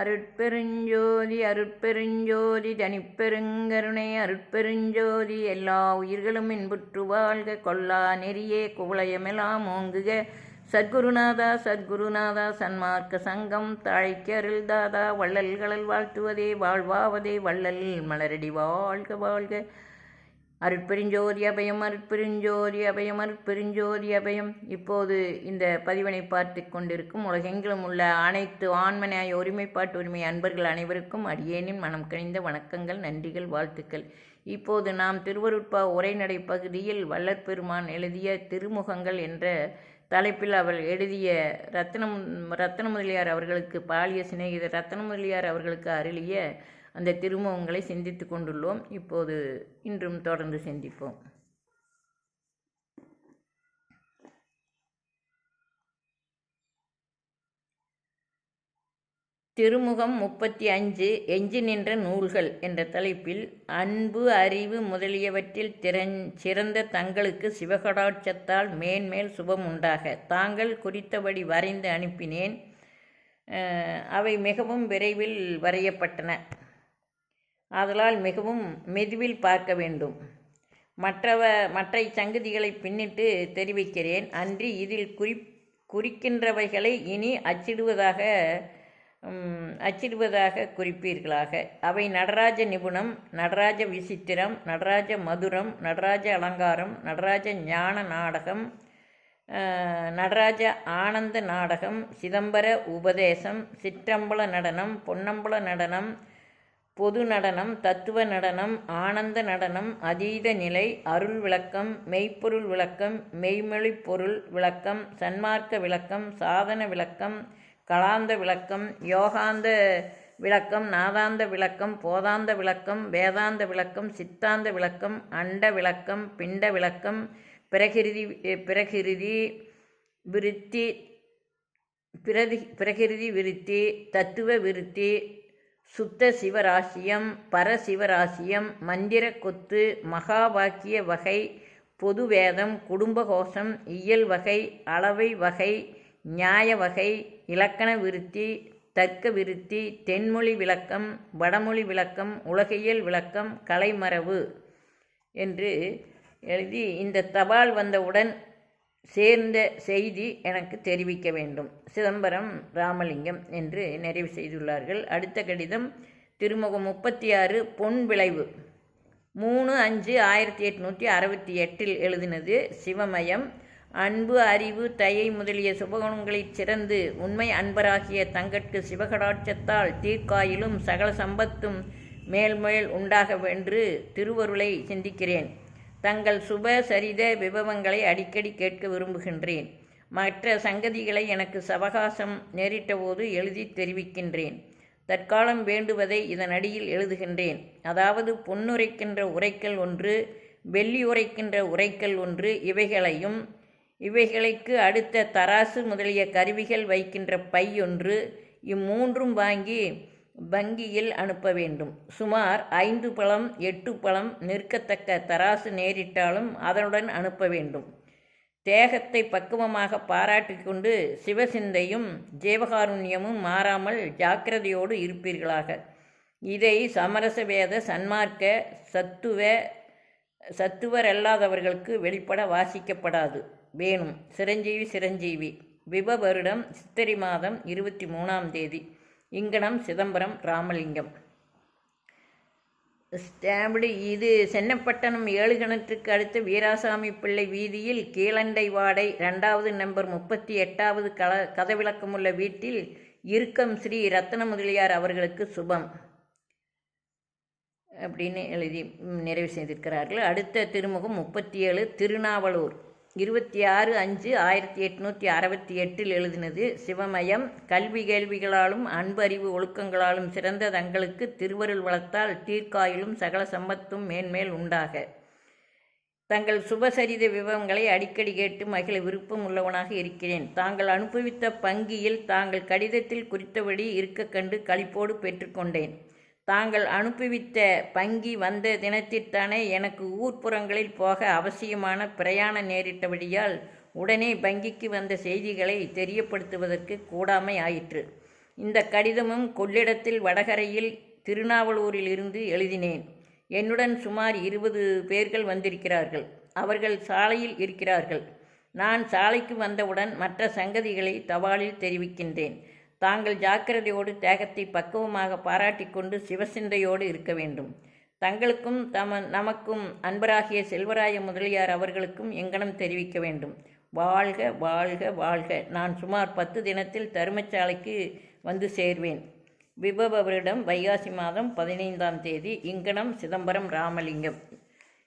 அருட்பெருஞ்சோதி அருட்பெருஞ்சோதி தனிப்பெருங்கருணை அருட்பெருஞ்சோதி எல்லா உயிர்களும் இன்புற்று வாழ்க கொல்லா நெறியே குவளையமெல்லாம் ஓங்குக. சத்குருநாதா சத்குருநாதா சன்மார்க்க சங்கம் தாழைக்கு அருள்தாதா வள்ளல்களல் வாழ்த்துவதே வாழ்வாவதே வள்ளல் மலரடி வாழ்க வாழ்க. அருட்பெருஞ்சோதி அபயம் அருட்பெருஞ்சோதி அபயம் அருட்பெருஞ்சோதி அபயம். இப்போது இந்த பதிவினை பார்த்து கொண்டிருக்கும் உலகெங்கிலும் உள்ள அனைத்து ஆண்மனாய ஒருமைப்பாட்டு உரிமை அன்பர்கள் அனைவருக்கும் அடியேனின் மனம் கணிந்த வணக்கங்கள் நன்றிகள் வாழ்த்துக்கள். இப்போது நாம் திருவருட்பா உரைநடை பகுதியில் வல்லற்பெருமான் எழுதிய திருமுகங்கள் என்ற தலைப்பில் அவர் எழுதிய ரத்னம் ரத்ன முதலியார் அவர்களுக்கு பாலிய சிநேகிதர் ரத்ன முதலியார் அவர்களுக்கு அருளிய அந்த திருமுகங்களை சிந்தித்து கொண்டுள்ளோம். இப்போது இன்றும் தொடர்ந்து சிந்திப்போம். திருமுகம் முப்பத்தி அஞ்சு எஞ்சி நின்ற நூல்கள் என்ற தலைப்பில் அன்பு அறிவு முதலியவற்றில் திறன் சிறந்த தங்களுக்கு சிவகடாட்சத்தால் மேன்மேல் சுபம் உண்டாக தாங்கள் குறித்தபடி வரைந்து அனுப்பினேன். அவை மிகவும் விரைவில் வரையப்பட்டன. ஆதலால் மிகவும் மெதுவில் பார்க்க வேண்டும். மற்றவ மற்ற சங்கதிகளை பின்னிட்டு தெரிவிக்கிறேன். அன்றி இதில் குறி குறிக்கின்றவைகளை இனி அச்சிடுவதாக அச்சிடுவதாக குறிப்பீர்களாக. அவை நடராஜ நிபுணம் நடராஜ விசித்திரம் நடராஜ மதுரம் நடராஜ அலங்காரம் நடராஜ ஞான நாடகம் நடராஜ ஆனந்த நாடகம் சிதம்பர உபதேசம் சிற்றம்பல நடனம் பொன்னம்பல நடனம் பொது நடனம் தத்துவ நடனம் ஆனந்த நடனம் அதீத நிலை அருள் விளக்கம் மெய்ப்பொருள் விளக்கம் மெய்மொழி பொருள் விளக்கம் சன்மார்க்க விளக்கம் சாதன விளக்கம் கலாந்த விளக்கம் யோகாந்த விளக்கம் நாதாந்த விளக்கம் போதாந்த விளக்கம் வேதாந்த விளக்கம் சித்தாந்த விளக்கம் அண்ட விளக்கம் பிண்ட விளக்கம் பிரகிருதி பிரகிருதி விருத்தி பிரதி பிரகிருதி விருத்தி தத்துவ விருத்தி சுத்த சிவராசியம் பரசிவராசியம் மந்திர கொத்து மகாவாக்கிய வகை பொது வேதம் குடும்பகோஷம் இயல் வகை அளவை வகை நியாய வகை இலக்கண விருத்தி தர்க்க விருத்தி தென்மொழி விளக்கம் வடமொழி விளக்கம் உலகியல் விளக்கம் கலைமரபு என்று எழுதி இந்த தபால் வந்தவுடன் சேர்ந்த செய்தி எனக்கு தெரிவிக்க வேண்டும். சிதம்பரம் ராமலிங்கம் என்று நிறைவு செய்துள்ளார்கள். அடுத்த கடிதம் திருமுகம் முப்பத்தி ஆறு பொன் விளைவு. மூணு அஞ்சு ஆயிரத்தி எட்நூற்றி அறுபத்தி எட்டில் எழுதினது சிவமயம். அன்பு அறிவு தயை முதலிய சுபகுணங்களைச் சிறந்து உண்மை அன்பராகிய தங்கட்கு சிவகடாட்சத்தால் தீர்க்காயிலும் சகல சம்பத்தும் மேல்மேல் உண்டாகவென்று திருவருளை சிந்திக்கிறேன். தங்கள் சுப சரித விபவங்களை அடிக்கடி கேட்க விரும்புகின்றேன். மற்ற சங்கதிகளை எனக்கு சவகாசம் நேரிட்டபோது எழுதி தெரிவிக்கின்றேன். தற்காலம் வேண்டுவதை இதன் அடியில் எழுதுகின்றேன். அதாவது பொன்னுரைக்கின்ற உரைக்கல் ஒன்று வெள்ளி உரைக்கின்ற உரைக்கல் ஒன்று இவைகளையும் இவைகளுக்கு அடுத்த தராசு முதலிய கருவிகள் வைக்கின்ற பை ஒன்று இம்மூன்றும் வாங்கி வங்கியில் அனுப்ப வேண்டும். சுமார் ஐந்து பழம் எட்டு பழம் நிற்கத்தக்க தராசு நேரிட்டாலும் அதனுடன் அனுப்ப வேண்டும். தேகத்தை பக்குவமாக பாராட்டி கொண்டு சிவசிந்தையும் ஜீவகாருண்யமும் மாறாமல் ஜாக்கிரதையோடு இருப்பீர்களாக. இதை சமரச வேத சன்மார்க்க சத்துவ சத்துவர் அல்லாதவர்களுக்கு வெளிப்பட வாசிக்கப்படாது. வேணும். சிரஞ்சீவி சிரஞ்சீவி. விப வருடம் சித்திரை மாதம் இருபத்தி மூணாம் தேதி. இங்கனம் சிதம்பரம் ராமலிங்கம். ஸ்டாம்படு இது சென்னப்பட்டணம் ஏழு கிணற்றுக்கு அடுத்த வீராசாமி பிள்ளை வீதியில் கீழண்டை வாடை ரெண்டாவது நம்பர் முப்பத்தி எட்டாவது கல கதவிளக்கமுள்ள வீட்டில் இருக்கம் ஸ்ரீ ரத்ன முதலியார் அவர்களுக்கு சுபம். அப்படின்னு எழுதி நிறைவு செய்திருக்கிறார்கள். அடுத்த திருமுகம் முப்பத்தி ஏழு திருநாவலூர். இருபத்தி ஆறு அஞ்சு ஆயிரத்தி எட்நூற்றி அறுபத்தி எட்டில் எழுதினது. சிவமயம் கல்வி கேள்விகளாலும் அன்பறிவு ஒழுக்கங்களாலும் சிறந்த தங்களுக்கு திருவருள் வளர்த்தால் தீர்க்காயிலும் சகல சம்பத்தும் மேன்மேல் உண்டாக. தங்கள் சுபசரித விவரங்களை அடிக்கடி கேட்டு மகிழ விருப்பம் உள்ளவனாக இருக்கிறேன். தாங்கள் அனுபவித்த பங்கியில் தாங்கள் கடிதத்தில் குறித்தபடி இருக்க கண்டு களிப்போடு பெற்றுக்கொண்டேன் தாங்கள் அனுப்பிவித்த பங்கி வந்த தினத்திற்தானே எனக்கு ஊர்ப்புறங்களில் போக அவசியமான பிரயாணம் நேரிட்டபடியால் உடனே வங்கிக்கு வந்த செய்திகளை தெரியப்படுத்துவதற்கு கூடாமை ஆயிற்று. இந்த கடிதமும் கொள்ளிடத்தில் வடகரையில் திருநாவலூரில் இருந்து எழுதினேன். என்னுடன் சுமார் இருபது பேர்கள் வந்திருக்கிறார்கள். அவர்கள் சாலையில் இருக்கிறார்கள். நான் சாலைக்கு வந்தவுடன் மற்ற சங்கதிகளை தபாலில் தெரிவிக்கின்றேன். தாங்கள் ஜாக்கிரதையோடு தேகத்தை பக்குவமாக பாராட்டி கொண்டு சிவசிந்தையோடு இருக்க வேண்டும். தங்களுக்கும் தம நமக்கும் அன்பராகிய செல்வராய முதலியார் அவர்களுக்கும் எங்கனம் தெரிவிக்க வேண்டும். வாழ்க வாழ்க வாழ்க. நான் சுமார் பத்து தினத்தில் தருமச்சாலைக்கு வந்து சேர்வேன். விபவரிடம் வைகாசி மாதம் பதினைந்தாம் தேதி. இங்கனம் சிதம்பரம் ராமலிங்கம்.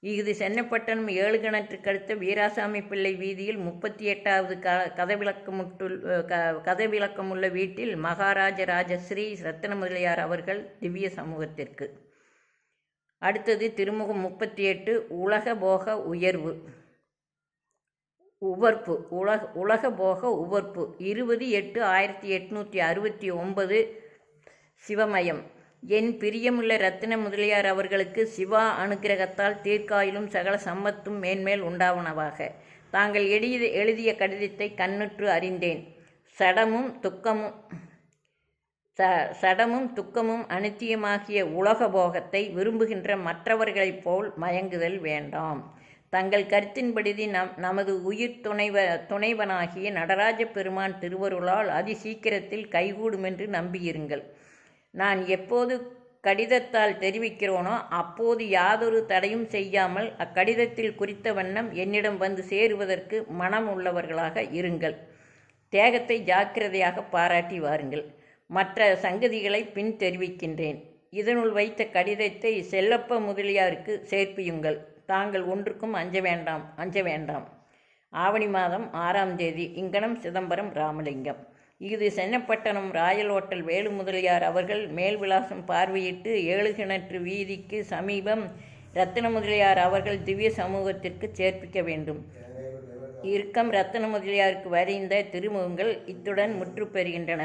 இது சென்னப்பட்டணம் ஏழு கிணற்றுக்கு அடுத்த வீராசாமி பிள்ளை வீதியில் முப்பத்தி எட்டாவது க கதவிளக்கமுட்டுள் க கதவிளக்கமுள்ள வீட்டில் மகாராஜ ராஜஸ்ரீ ரத்தின முதலியார் அவர்கள் திவ்ய சமூகத்திற்கு. அடுத்தது திருமுகம் முப்பத்தி எட்டு உலக போக உயர்வு. உவர்ப்பு உலக உலக போக உவர்ப்பு. இருபது எட்டு ஆயிரத்தி எட்நூற்றி அறுபத்தி ஒன்பது சிவமயம். என் பிரியமுள்ள ரத்தின முதலியார் அவர்களுக்கு சிவா அனுக்கிரகத்தால் தீர்க்காயிலும் சகல சம்மத்தும் மேன்மேல் உண்டாவனவாக. தாங்கள் எழுதி எழுதிய கடிதத்தை கண்ணுற்று அறிந்தேன். சடமும் துக்கமும் ச சடமும் துக்கமும் அனித்தியமாகிய உலக போகத்தை விரும்புகின்ற மற்றவர்களைப் போல் மயங்குதல் வேண்டாம். தங்கள் கருத்தின்படி நம் நமது உயிர் துணைவ துணைவனாகிய நடராஜ பெருமான் திருவருளால் அதி சீக்கிரத்தில் கைகூடுமென்று நம்பியிருங்கள். நான் எப்போது கடிதத்தால் தெரிவிக்கிறோனோ அப்போது யாதொரு தடையும் செய்யாமல் அக்கடிதத்தில் குறித்த வண்ணம் என்னிடம் வந்து சேருவதற்கு மனம் உள்ளவர்களாக இருங்கள். தேகத்தை ஜாக்கிரதையாக பாராட்டி வாருங்கள். மற்ற சங்கதிகளை பின் தெரிவிக்கின்றேன். இதனுள் வைத்த கடிதத்தை செல்லப்ப முதலியாருக்கு சேர்ப்பியுங்கள். தாங்கள் ஒன்றுக்கும் அஞ்ச வேண்டாம் அஞ்ச வேண்டாம். ஆவணி மாதம் ஆறாம் தேதி இங்கனம் சிதம்பரம் ராமலிங்கம். இது சென்னப்பட்டணம் ராயல் ஓட்டல் வேலு முதலியார் அவர்கள் மேல் விலாசம் பார்வையிட்டு ஏழு கிணற்று வீதிக்கு சமீபம் ரத்தின முதலியார் அவர்கள் திவ்ய சமூகத்திற்கு சேர்ப்பிக்க வேண்டும். இறுக்கம் ரத்தின முதலியாருக்கு வரைந்த திருமுகங்கள் இத்துடன் முற்று பெறுகின்றன.